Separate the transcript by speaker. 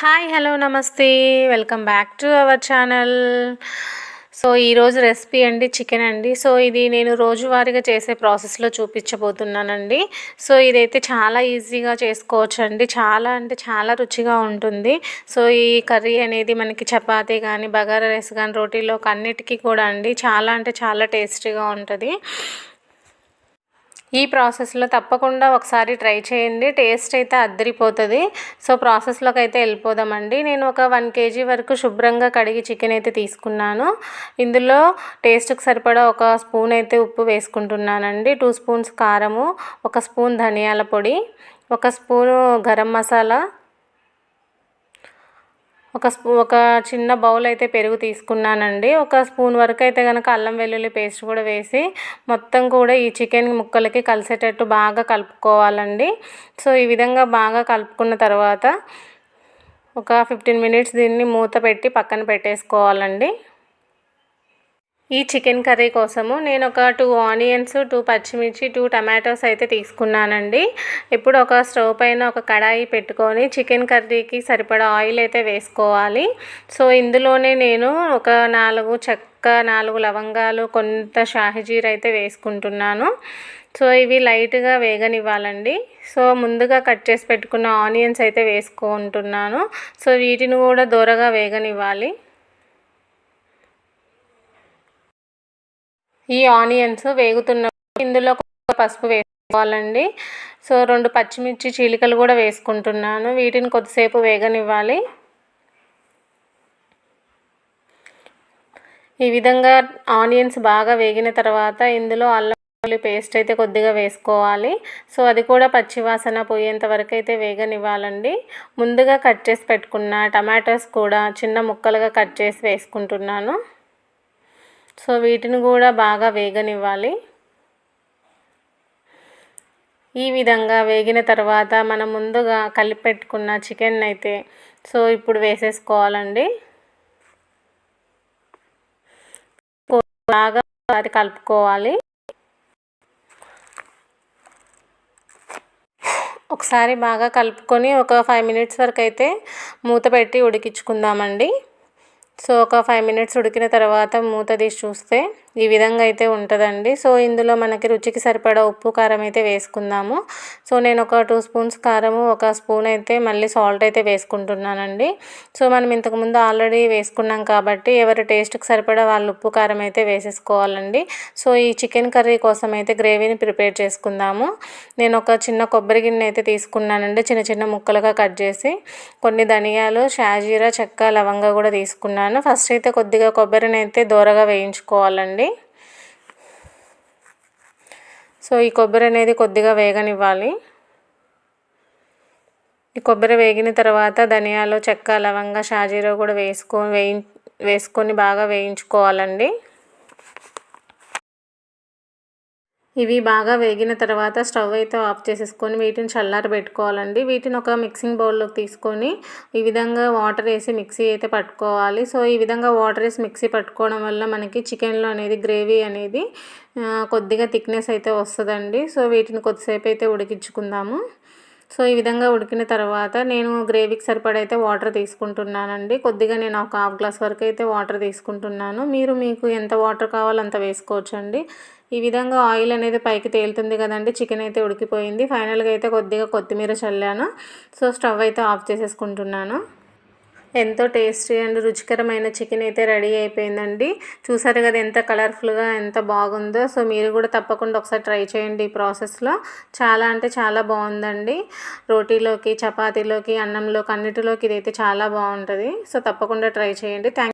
Speaker 1: Hi hello నమస్తే. Welcome back to our channel so ఈరోజు recipe అండి చికెన్ అండి. సో ఇది నేను రోజువారీగా చేసే ప్రాసెస్లో చూపించబోతున్నానండి. సో ఇదైతే చాలా ఈజీగా చేసుకోవచ్చు అండి చాలా అంటే చాలా రుచిగా ఉంటుంది. సో ఈ కర్రీ అనేది మనకి చపాతీ కానీ బగారా రైస్ కానీ రోటీలో అన్నిటికీ కూడా అండి. చాలా అంటే చాలా టేస్టీగా ఉంటుంది. ఈ ప్రాసెస్లో తప్పకుండా ఒకసారి ట్రై చేయండి. టేస్ట్ అయితే అద్దరిపోతుంది. సో ప్రాసెస్లోకి అయితే వెళ్ళిపోదామండి. నేను ఒక వన్ కేజీ వరకు శుభ్రంగా కడిగి చికెన్ అయితే తీసుకున్నాను. ఇందులో టేస్ట్కి సరిపడా ఒక స్పూన్ అయితే ఉప్పు వేసుకుంటున్నానండి. టూ స్పూన్స్ కారము ఒక స్పూన్ ధనియాల పొడి ఒక స్పూను గరం మసాలా ఒక స్పూ ఒక చిన్న బౌల్ అయితే పెరుగు తీసుకున్నానండి. ఒక స్పూన్ వరకు అయితే కనుక అల్లం వెల్లుల్లి పేస్ట్ కూడా వేసి మొత్తం కూడా ఈ చికెన్ ముక్కలకి కలిసేటట్టు బాగా కలుపుకోవాలండి. సో ఈ విధంగా బాగా కలుపుకున్న తర్వాత ఒక ఫిఫ్టీన్ మినిట్స్ దీన్ని మూత పెట్టి పక్కన పెట్టేసుకోవాలండి. ఈ చికెన్ కర్రీ కోసము నేను ఒక టూ ఆనియన్స్ టూ పచ్చిమిర్చి టూ టమాటోస్ అయితే తీసుకున్నానండి. ఇప్పుడు ఒక స్టవ్ పైన ఒక కడాయి పెట్టుకొని చికెన్ కర్రీకి సరిపడా ఆయిల్ అయితే వేసుకోవాలి. సో ఇందులోనే నేను ఒక నాలుగు చెక్క నాలుగు లవంగాలు కొంత షాహిజీర్ అయితే వేసుకుంటున్నాను. సో ఇవి లైట్గా వేగనివ్వాలండి. సో ముందుగా కట్ చేసి పెట్టుకున్న ఆనియన్స్ అయితే వేసుకుంటున్నాను. సో వీటిని కూడా దూరగా వేగనివ్వాలి. ఈ ఆనియన్స్ వేగుతున్న ఇందులో పసుపు వేసుకోవాలండి. సో రెండు పచ్చిమిర్చి చీలికలు కూడా వేసుకుంటున్నాను. వీటిని కొద్దిసేపు వేగనివ్వాలి. ఈ విధంగా ఆనియన్స్ బాగా వేగిన తర్వాత ఇందులో అల్లం పేస్ట్ అయితే కొద్దిగా వేసుకోవాలి. సో అది కూడా పచ్చివాసన పోయేంత వరకు అయితే వేగనివ్వాలండి. ముందుగా కట్ చేసి పెట్టుకున్న టమాటోస్ కూడా చిన్న ముక్కలుగా కట్ చేసి వేసుకుంటున్నాను. సో వీటిని కూడా బాగా వేగనివ్వాలి. ఈ విధంగా వేగిన తర్వాత మనం ముందుగా కలిపి పెట్టుకున్న చికెన్ అయితే సో ఇప్పుడు వేసేసుకోవాలండి. బాగా అది కలుపుకోవాలి. ఒకసారి బాగా కలుపుకొని ఒక ఫైవ్ మినిట్స్ వరకు అయితే మూత పెట్టి ఉడికించుకుందామండి. సో ఒక ఫైవ్ మినిట్స్ ఉడికిన తర్వాత మూత తీసి చూస్తే ఈ విధంగా అయితే ఉంటుందండి. సో ఇందులో మనకి రుచికి సరిపడా ఉప్పు కారం అయితే వేసుకుందాము. సో నేను ఒక టూ స్పూన్స్ కారము ఒక స్పూన్ అయితే మళ్ళీ సాల్ట్ అయితే వేసుకుంటున్నానండి. సో మనం ఇంతకుముందు ఆల్రెడీ వేసుకున్నాం కాబట్టి ఎవరి టేస్ట్కి సరిపడా వాళ్ళు ఉప్పు కారం అయితే వేసేసుకోవాలండి. సో ఈ చికెన్ కర్రీ కోసం అయితే గ్రేవీని ప్రిపేర్ చేసుకుందాము. నేను ఒక చిన్న కొబ్బరి గిన్నె అయితే తీసుకున్నానండి. చిన్న చిన్న ముక్కలుగా కట్ చేసి కొన్ని ధనియాలు షాజీరా చెక్క లవంగా కూడా తీసుకున్నాను. ఫస్ట్ అయితే కొద్దిగా కొబ్బరిని అయితే దూరగా వేయించుకోవాలండి. సో ఈ కొబ్బరి అనేది కొద్దిగా వేగనివ్వాలి. ఈ కొబ్బరి వేగిన తర్వాత ధనియాలు చెక్క లవంగ షాజీరా కూడా వేసుకొని వేయి వేసుకొని బాగా వేయించుకోవాలండి. ఇవి బాగా వేగిన తర్వాత స్టవ్ అయితే ఆఫ్ చేసేసుకొని వీటిని చల్లారి పెట్టుకోవాలండి. వీటిని ఒక మిక్సింగ్ బౌల్లోకి తీసుకొని ఈ విధంగా వాటర్ వేసి మిక్సీ అయితే పట్టుకోవాలి. సో ఈ విధంగా వాటర్ వేసి మిక్సీ పట్టుకోవడం వల్ల మనకి చికెన్లో అనేది గ్రేవీ అనేది కొద్దిగా థిక్నెస్ అయితే వస్తుందండి. సో వీటిని కొద్దిసేపు అయితే ఉడికించుకుందాము. సో ఈ విధంగా ఉడికిన తర్వాత నేను గ్రేవీకి సరిపడైతే వాటర్ తీసుకుంటున్నానండి. కొద్దిగా నేను ఒక హాఫ్ గ్లాస్ వరకు అయితే వాటర్ తీసుకుంటున్నాను. మీరు మీకు ఎంత వాటర్ కావాలో అంత వేసుకోవచ్చండి. ఈ విధంగా ఆయిల్ అనేది పైకి తేలుతుంది కదండి చికెన్ అయితే ఉడికిపోయింది. ఫైనల్గా అయితే కొద్దిగా కొత్తిమీర చల్లాను. సో స్టవ్ అయితే ఆఫ్ చేసేసుకుంటున్నాను. ఎంతో టేస్టీ అండ్ రుచికరమైన చికెన్ అయితే రెడీ అయిపోయిందండి. చూసారు కదా ఎంత కలర్ఫుల్గా ఎంత బాగుందో. సో మీరు కూడా తప్పకుండా ఒకసారి ట్రై చేయండి ఈ ప్రాసెస్లో. చాలా అంటే చాలా బాగుందండి. రోటీలోకి చపాతీలోకి అన్నంలోకి అన్నిటిలోకి ఇదైతే చాలా బాగుంటుంది. సో తప్పకుండా ట్రై చేయండి. థ్యాంక్